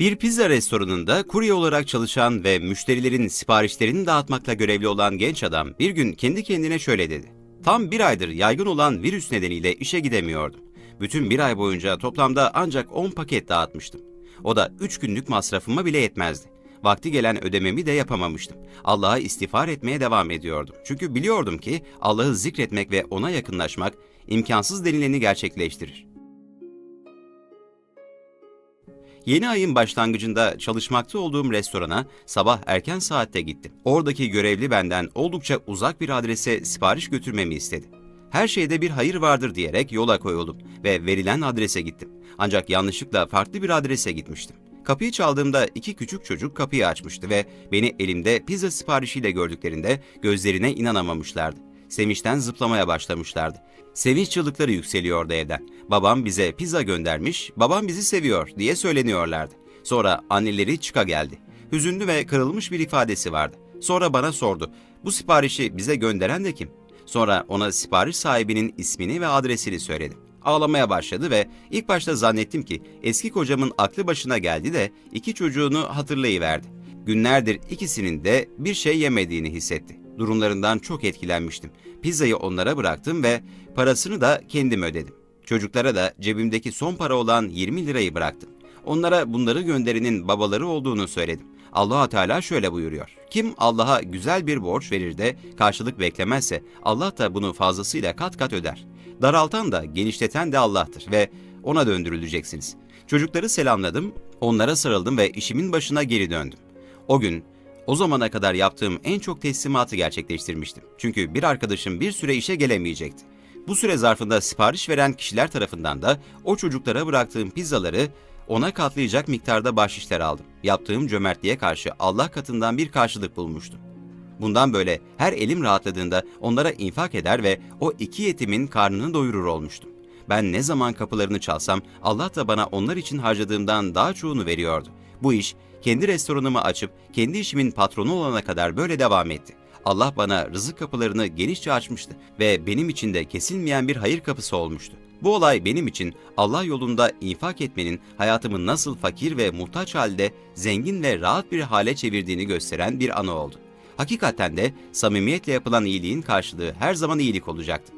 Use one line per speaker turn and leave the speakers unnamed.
Bir pizza restoranında kurye olarak çalışan ve müşterilerin siparişlerini dağıtmakla görevli olan genç adam bir gün kendi kendine şöyle dedi. Tam bir aydır yaygın olan virüs nedeniyle işe gidemiyordum. Bütün bir ay boyunca toplamda ancak 10 paket dağıtmıştım. O da 3 günlük masrafıma bile yetmezdi. Vakti gelen ödememi de yapamamıştım. Allah'a istiğfar etmeye devam ediyordum. Çünkü biliyordum ki Allah'ı zikretmek ve ona yakınlaşmak imkansız denileni gerçekleştirir. Yeni ayın başlangıcında çalışmakta olduğum restorana sabah erken saatte gittim. Oradaki görevli benden oldukça uzak bir adrese sipariş götürmemi istedi. Her şeyde bir hayır vardır diyerek yola koyuldum ve verilen adrese gittim. Ancak yanlışlıkla farklı bir adrese gitmiştim. Kapıyı çaldığımda iki küçük çocuk kapıyı açmıştı ve beni elimde pizza siparişiyle gördüklerinde gözlerine inanamamışlardı. Sevinçten zıplamaya başlamışlardı. Sevinç çığlıkları yükseliyordu evden. Babam bize pizza göndermiş, babam bizi seviyor diye söyleniyorlardı. Sonra anneleri çıka geldi. Hüzünlü ve kırılmış bir ifadesi vardı. Sonra bana sordu. Bu siparişi bize gönderen de kim? Sonra ona sipariş sahibinin ismini ve adresini söyledim. Ağlamaya başladı ve ilk başta zannettim ki eski kocamın aklı başına geldi de iki çocuğunu hatırlayıverdi. Günlerdir ikisinin de bir şey yemediğini hissetti. Durumlarından çok etkilenmiştim. Pizzayı onlara bıraktım ve parasını da kendim ödedim. Çocuklara da cebimdeki son para olan 20 lirayı bıraktım. Onlara bunları gönderenin babaları olduğunu söyledim. allah Teala şöyle buyuruyor. Kim Allah'a güzel bir borç verir de karşılık beklemezse Allah da bunu fazlasıyla kat kat öder. Daraltan da genişleten de Allah'tır ve ona döndürüleceksiniz. Çocukları selamladım, onlara sarıldım ve işimin başına geri döndüm. O gün o zamana kadar yaptığım en çok teslimatı gerçekleştirmiştim. Çünkü bir arkadaşım bir süre işe gelemeyecekti. Bu süre zarfında sipariş veren kişiler tarafından da o çocuklara bıraktığım pizzaları ona katlayacak miktarda bahşişler aldım. Yaptığım cömertliğe karşı Allah katından bir karşılık bulmuştum. Bundan böyle her elim rahatladığında onlara infak eder ve o iki yetimin karnını doyurur olmuştum. Ben ne zaman kapılarını çalsam Allah da bana onlar için harcadığımdan daha çoğunu veriyordu. Bu iş kendi restoranımı açıp kendi işimin patronu olana kadar böyle devam etti. Allah bana rızık kapılarını genişçe açmıştı ve benim için de kesilmeyen bir hayır kapısı olmuştu. Bu olay benim için Allah yolunda infak etmenin hayatımı nasıl fakir ve muhtaç halde zengin ve rahat bir hale çevirdiğini gösteren bir anı oldu. Hakikaten de samimiyetle yapılan iyiliğin karşılığı her zaman iyilik olacaktı.